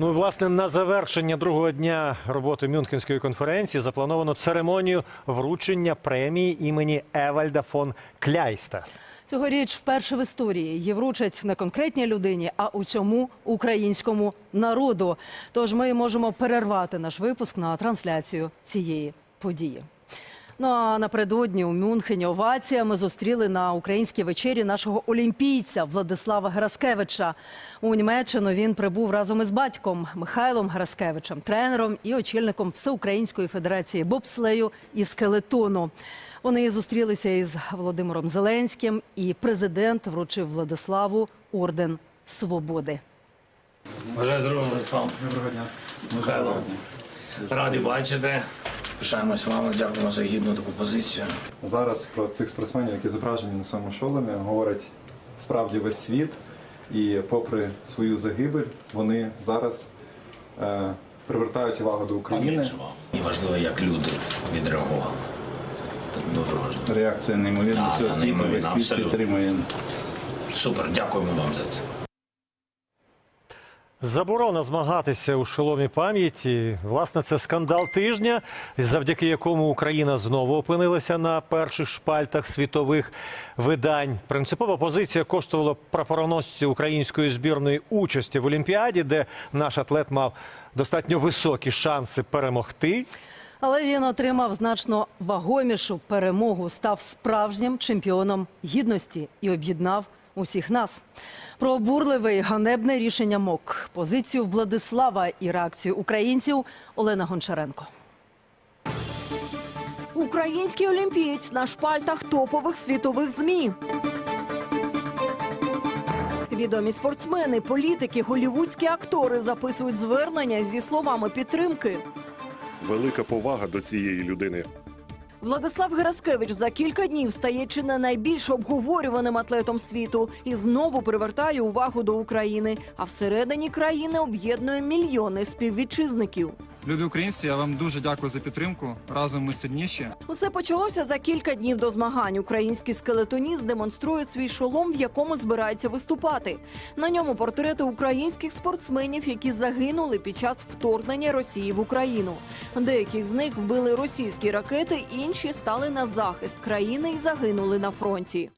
Ну власне на завершення другого дня роботи Мюнхенської конференції заплановано церемонію вручення премії імені Евальда фон Кляйста. Цьогоріч вперше в історії її вручать не конкретній людині, а усьому українському народу. Тож ми можемо перервати наш випуск на трансляцію цієї події. Ну а напередодні у Мюнхені оваціями зустріли на українській вечері нашого олімпійця Владислава Гераскевича. У Німеччину він прибув разом із батьком Михайлом Гераскевичем, тренером і очільником Всеукраїнської федерації бобслею і скелетону. Вони зустрілися із Володимиром Зеленським, і президент вручив Владиславу орден свободи. Бажаю здоров'я, Владислав. Доброго дня. Михайло. Радий бачити. Пишаємось вами, дякуємо за гідну таку позицію. Зараз про цих спортсменів, які зображені на своєму шоломі, говорить справді весь світ. І попри свою загибель, вони зараз е, привертають увагу до України. І важливо, як люди відреагували. Це дуже важливо. Реакція неймовірна. Так, Всього світу весь світ абсолютно. підтримує. Супер, дякуємо вам за це. Заборона змагатися у шоломі пам'яті. Власне, це скандал тижня, завдяки якому Україна знову опинилася на перших шпальтах світових видань. Принципова позиція коштувала прапороносцю української збірної участі в Олімпіаді, де наш атлет мав достатньо високі шанси перемогти. Але він отримав значно вагомішу перемогу, став справжнім чемпіоном гідності і об'єднав усіх нас. Про обурливе і ганебне рішення МОК, позицію Владислава і реакцію українців Олена Гончаренко. Український олімпієць на шпальтах топових світових змі. Відомі спортсмени, політики, голівудські актори записують звернення зі словами підтримки. велика повага до цієї людини. Владислав Гераскевич за кілька днів стає чи не найбільш обговорюваним атлетом світу і знову привертає увагу до України. А всередині країни об'єднує мільйони співвітчизників. Люди українці, я вам дуже дякую за підтримку. Разом ми сильніші. Усе почалося за кілька днів до змагань. Український скелетоніст демонструє свій шолом, в якому збирається виступати. На ньому портрети українських спортсменів, які загинули під час вторгнення Росії в Україну. Деяких з них вбили російські ракети, інші стали на захист країни і загинули на фронті.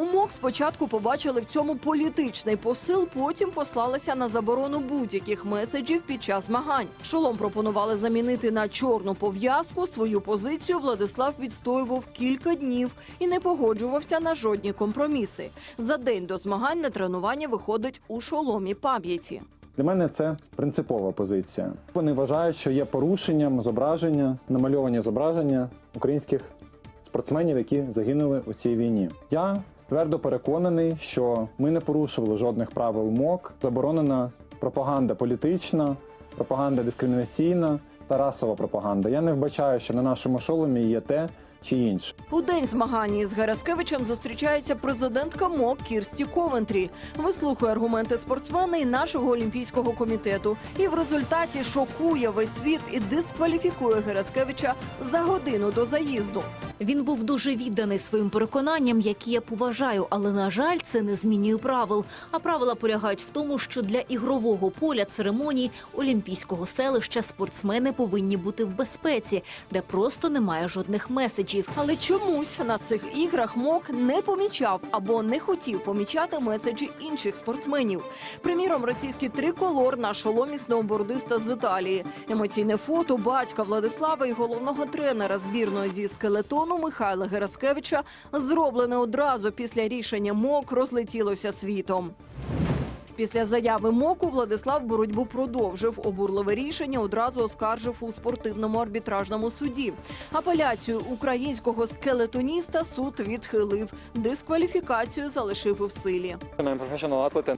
У спочатку побачили в цьому політичний посил, потім послалися на заборону будь-яких меседжів під час змагань. Шолом пропонували замінити на чорну пов'язку. Свою позицію Владислав відстоював кілька днів і не погоджувався на жодні компроміси. За день до змагань на тренування виходить у шоломі пам'яті. Для мене це принципова позиція. Вони вважають, що є порушенням зображення, намальовані зображення українських спортсменів, які загинули у цій війні. Я твердо переконаний, що ми не порушували жодних правил МОК. Заборонена пропаганда політична, пропаганда дискримінаційна та расова пропаганда. Я не вбачаю, що на нашому шоломі є те чи інше. У день змагань із Гераскевичем зустрічається президентка МОК Кірсті Ковентрі. Вислухає аргументи спортсмена і нашого олімпійського комітету. І в результаті шокує весь світ і дискваліфікує Гераскевича за годину до заїзду. Він був дуже відданий своїм переконанням, які я поважаю, але на жаль, це не змінює правил. А правила полягають в тому, що для ігрового поля церемоній олімпійського селища спортсмени повинні бути в безпеці, де просто немає жодних меседжів. Але чомусь на цих іграх МОК не помічав або не хотів помічати меседжі інших спортсменів. Приміром, російський триколор на шоломі сноубордиста з Італії. Емоційне фото батька Владислава і головного тренера збірної зі скелетону Михайла Гераскевича, зроблене одразу після рішення МОК, розлетілося світом. Після заяви МОКу Владислав боротьбу продовжив. Обурливе рішення одразу оскаржив у спортивному арбітражному суді. Апеляцію українського скелетоніста суд відхилив. Дискваліфікацію залишив у силі.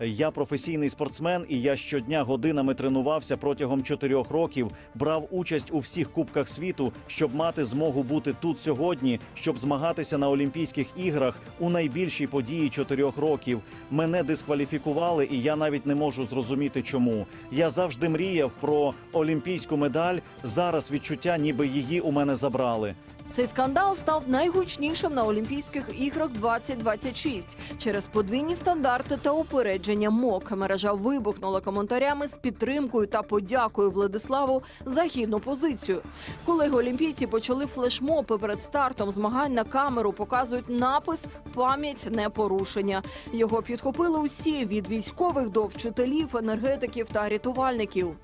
Я професійний спортсмен, і я щодня годинами тренувався протягом чотирьох років, брав участь у всіх кубках світу, щоб мати змогу бути тут сьогодні, щоб змагатися на Олімпійських іграх у найбільшій події чотирьох років. Мене дискваліфікували, і я навіть не можу зрозуміти, чому. Я завжди мріяв про олімпійську медаль. Зараз відчуття, ніби її у мене забрали. Цей скандал став найгучнішим на Олімпійських іграх 2026 через подвійні стандарти та упередження МОК. Мережа вибухнула коментарями з підтримкою та подякою Владиславу за гідну позицію. Колеги олімпійці почали флешмоби перед стартом змагань на камеру. Показують напис Пам'ять не порушення. Його підхопили усі від військових до вчителів, енергетиків та рятувальників.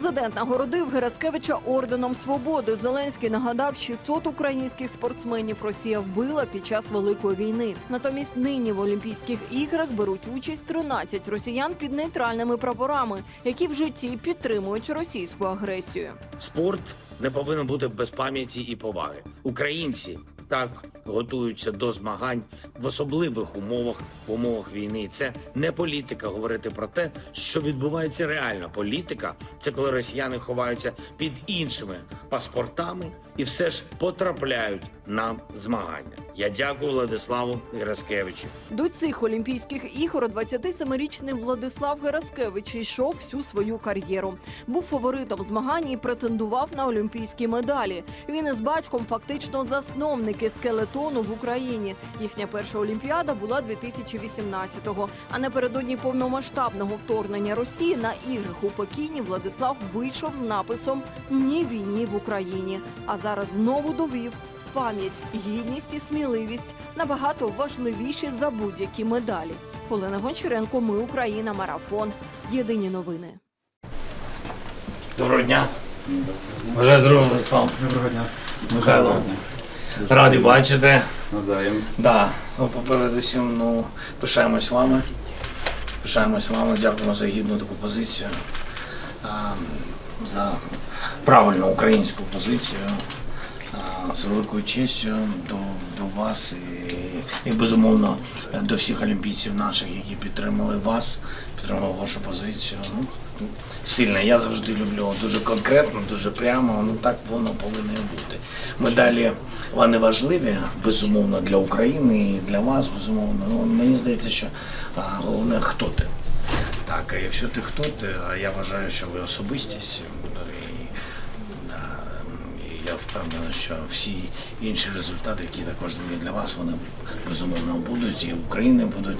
Президент нагородив Гераскевича орденом свободи. Зеленський нагадав, 600 українських спортсменів Росія вбила під час великої війни. Натомість нині в Олімпійських іграх беруть участь 13 росіян під нейтральними прапорами, які в житті підтримують російську агресію. Спорт не повинен бути без пам'яті і поваги. Українці так готуються до змагань в особливих умовах, в умовах війни. Це не політика говорити про те, що відбувається реально. Політика це коли росіяни ховаються під іншими паспортами і все ж потрапляють на змагання. Я дякую Владиславу Гераскевичу. До цих Олімпійських ігор 27-річний Владислав Гераскевич йшов всю свою кар'єру. Був фаворитом змагань і претендував на олімпійські медалі. Він із батьком фактично засновники скелетону в Україні. Їхня перша олімпіада була 2018-го. А напередодні повномасштабного вторгнення Росії на іграх у Пекіні Владислав вийшов з написом Ні війні в Україні. А зараз знову довів. Пам'ять, гідність і сміливість набагато важливіші за будь-які медалі. Олена Гончаренко, ми Україна, марафон. Єдині новини. Доброго дня. Бажаю здоров'я, Владислав. Доброго дня. Михайло. Радий бачити. Навзаєм. Да, ну, попередусім, ну, пишаємось вами. Пишаємось вами, дякуємо за гідну таку позицію, а, за правильну українську позицію, з великою честю до, до вас і, і безумовно до всіх олімпійців наших, які підтримали вас, підтримали вашу позицію. Ну, сильно. Я завжди люблю дуже конкретно, дуже прямо. Ну так воно повинно бути. Медалі вони важливі, безумовно, для України і для вас, безумовно. Ну, мені здається, що а, головне, хто ти. Так, а якщо ти хто ти, а я вважаю, що ви особистість. Я впевнений, що всі інші результати, які так важливі для вас, вони безумовно будуть. І України будуть,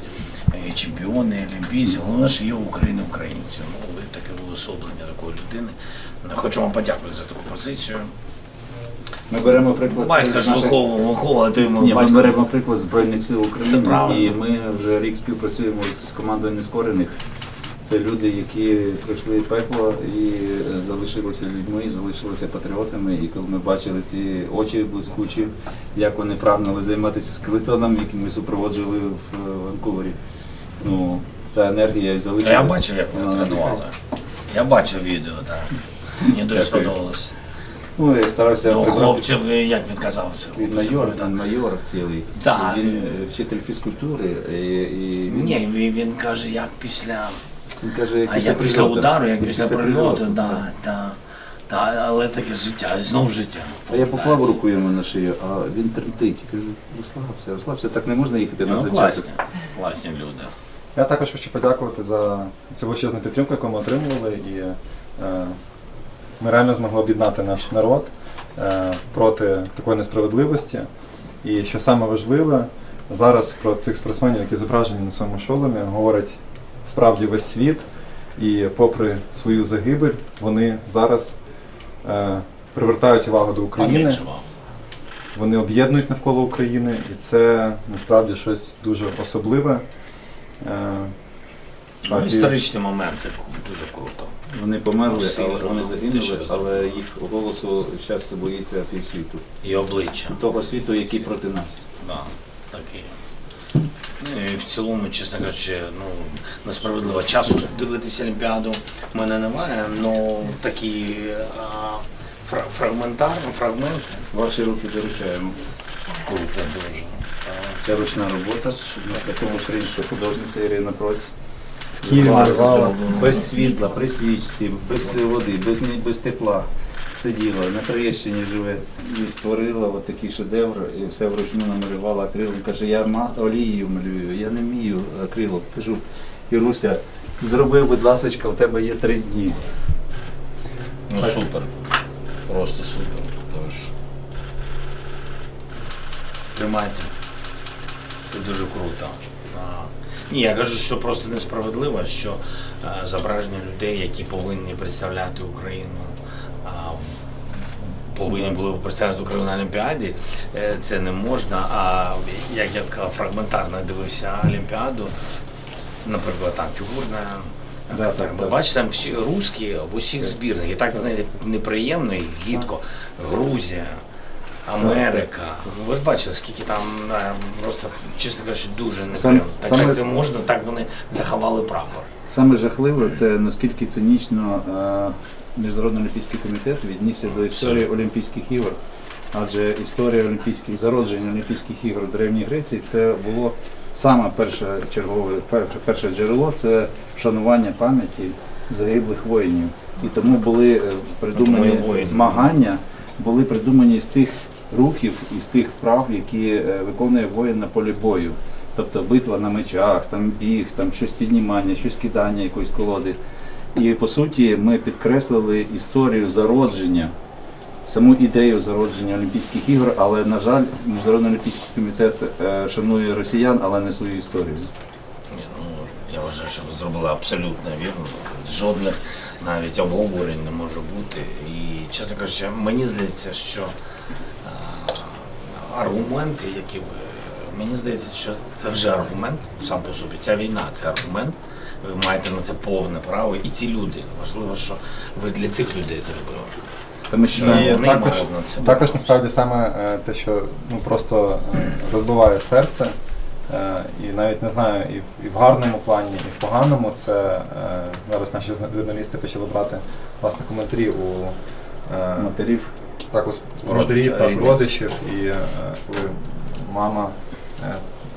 і чемпіони, і олімпійці. Головне, що є у України українці. Ну, ви таке уособлення такої людини. Хочу вам подякувати за таку позицію. Ми беремо приклад. Батька з ж виховував, виховувати йому Ні, ми батько. беремо приклад Збройних сил Це України, правильно. і ми вже рік співпрацюємо з командою нескорених. Це люди, які пройшли пекло і е, залишилися людьми, залишилися патріотами. І коли ми бачили ці очі блискучі, як вони прагнули займатися скелетоном, які ми супроводжували в е, Ванкувері. Ну, ця енергія і залишилася. Я бачив, як ви Вона- тренували. Я бачив відео, так. Мені дуже сподобалось. Ну, я старався Ну, хлопців, як він казав, це майор, він майор цілий. Так. Він е, вчитель фізкультури. І, і Ні, він каже, як після, він каже, а як після прильоту. удару, як після прильоту, так. да, та, та, але таке життя, знов життя. А я поклав руку йому на шию, а він тремтить. Кажу, розслабся, розслабся, так не можна їхати на Ну, зачаток. класні, класні люди. Я також хочу подякувати за цю величезну підтримку, яку ми отримували, і е, ми реально змогли об'єднати наш народ е, проти такої несправедливості. І що саме важливе, зараз про цих спортсменів, які зображені на своєму шоломі, говорить справді весь світ. І попри свою загибель, вони зараз е, привертають увагу до України. Вони об'єднують навколо України, і це насправді щось дуже особливе. Е, Ну, історичний момент, це дуже круто. Вони померли, Ну, сильно, але вони ну, загинули, що але їх голосу зараз боїться півсвіту. І обличчя. Того світу, який проти нас. Да, так і є. Ну, і в цілому, чесно кажучи, ну, несправедливо часу дивитися Олімпіаду в мене немає, але такі а, фра- фрагментарні фрагменти Ваші руки доручаємо. круто дуже. Це ручна робота. У нас така українська художниця Ірина Проць. Малювала. зроблено. Без світла, при свічці, без води, без, без тепла. Сиділа, на Троєщині живе. І створила от такий шедевр, і все вручну намалювала акрилом. Каже, я олією малюю, я не вмію акрилом. Кажу, Іруся, зроби, будь ласочка, у тебе є три дні. Ну супер. Просто супер. Тож. Тримайте. Це дуже круто. А, Ні, я кажу, що просто несправедливо, що е, зображення людей, які повинні представляти Україну, а, в- повинні були представляти Україну на Олімпіаді, е, це не можна. А як я сказав, фрагментарно дивився Олімпіаду, наприклад, там фігурна. Да, так, так, ви так. бачите, там всі русські в усіх збірних. І так знаєте, неприємно і гідко. Грузія, Америка. Ну ви ж бачили, скільки там е, просто, чесно кажучи, дуже неприємно. Так, саме- так це можна, так вони заховали прапор. Саме жахливе це наскільки цинічно е, Міжнародний олімпійський комітет віднісся до історії Олімпійських ігор. Адже історія Олімпійських зародження Олімпійських ігор в Древній Греції це було саме перше чергове, перше, джерело це вшанування пам'яті загиблих воїнів. І тому були е, придумані змагання, були придумані з тих рухів і з тих вправ, які е, виконує воїн на полі бою. Тобто битва на мечах, там біг, там щось піднімання, щось кидання якоїсь колоди. І по суті ми підкреслили історію зародження, саму ідею зародження Олімпійських ігор, але, на жаль, Міжнародний олімпійський комітет е, шанує росіян, але не свою історію. Ну, я вважаю, що ви зробили абсолютно вірно. Жодних навіть обговорень не може бути. І, чесно кажучи, мені здається, що аргументи, які ви. Мені здається, що це вже аргумент сам по собі. Ця війна це аргумент. Ви маєте на це повне право. І ці люди. Важливо, що ви для цих людей зробили. Тому що І вони також, мають на це також насправді саме е, те, що ну просто е, розбиває серце, е, і навіть не знаю, і в, і в гарному плані, і в поганому. Це зараз наші журналісти почали брати власне коментарі у матерів так, у Родичів, матерів, так, родичів, і коли мама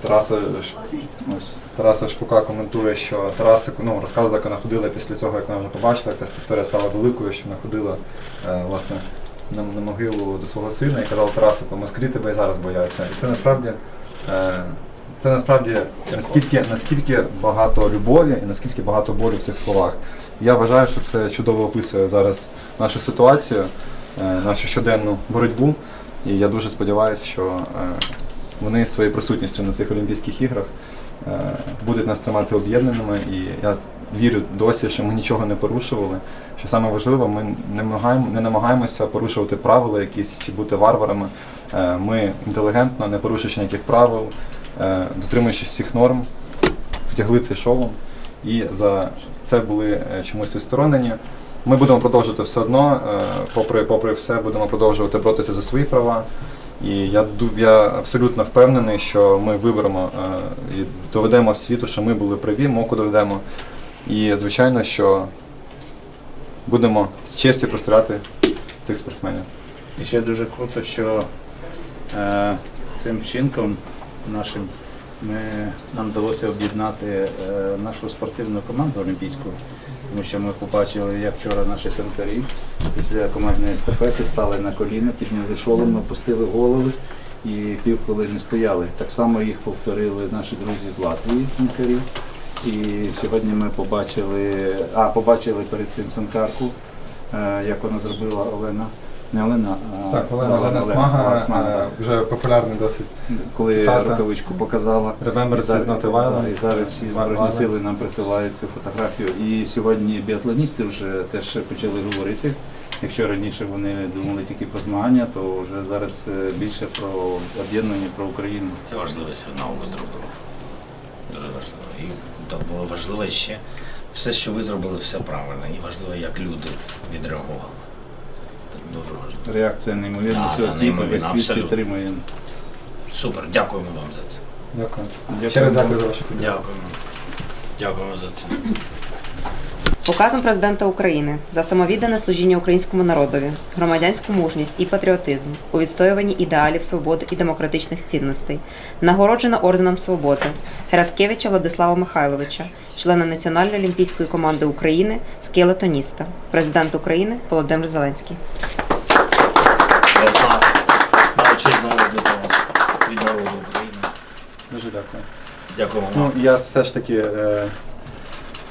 Тараса Ш- ось Тараса Шпука коментує, що Тараса ну, розказувала, як вона ходила після цього, як вона вже побачила, ця історія стала великою, що вона ходила е, власне на, на могилу до свого сина і казала Тарасику, москалі тебе і зараз бояться. І це насправді. Е, це насправді наскільки, наскільки багато любові і наскільки багато болю в цих словах. Я вважаю, що це чудово описує зараз нашу ситуацію, е, нашу щоденну боротьбу. І я дуже сподіваюся, що е, вони своєю присутністю на цих Олімпійських іграх е, будуть нас тримати об'єднаними. І я вірю досі, що ми нічого не порушували. Що саме важливо, ми не намагаємо, не намагаємося порушувати правила якісь чи бути варварами. Е, Ми інтелігентно, не порушуючи ніяких правил, е, дотримуючись всіх норм, втягли цей шолом і за це були чомусь відсторонені. Ми будемо продовжувати все одно, попри, попри все, будемо продовжувати боротися за свої права. І я, я абсолютно впевнений, що ми виберемо е, і доведемо світу, що ми були праві, моку доведемо. І звичайно, що будемо з честю простирати цих спортсменів. І ще дуже круто, що е, цим вчинком нашим ми, нам вдалося об'єднати е, нашу спортивну команду олімпійську, тому що ми побачили, як вчора наші санкарі після командної естафети стали на коліна, підняли шоломи, опустили голови і півхвилини стояли. Так само їх повторили наші друзі з Латвії, санкарі. І сьогодні ми побачили, а побачили перед цим санкарку, е, як вона зробила Олена. Не Олена, а Так, Олена, Олена Олена Смага, Смага, е, так. вже популярний досить. коли цитата. рукавичку показала. Remember І зараз- is not a violence. да, І зараз всі збройні Violence. сили нам присилають цю фотографію. І сьогодні біатлоністи вже теж почали говорити. Якщо раніше вони думали тільки про змагання, то вже зараз е, більше про об'єднання про Україну. Це важливий сигнал ви зробили. Дуже важливо. І так було важливо ще все, що ви зробили, все правильно. І важливо, як люди відреагували. Дуже важливо. Реакція неймовірна всього світу, весь світ підтримує. Супер, дякуємо вам за це. Дякую. Дякую. Ще раз дякую за вашу підтримку. Дякуємо. Дякуємо за це. Указом президента України за самовіддане служіння українському народові, громадянську мужність і патріотизм у відстоюванні ідеалів свободи і демократичних цінностей, нагороджена орденом свободи Гераскевича Владислава Михайловича, члена Національної олімпійської команди України скелетоніста, президент України Володимир Зеленський. Ярослав, величезна від вас, від народу України. Дуже дякую. Дякуємо Ну, я все ж таки е,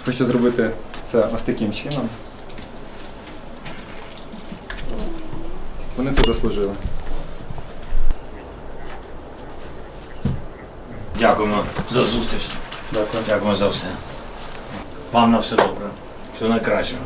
хочу зробити це ось таким чином. Вони це заслужили. Дякуємо за зустріч. Дякую. Дякуємо за все. Вам на все добре. Всього найкращого.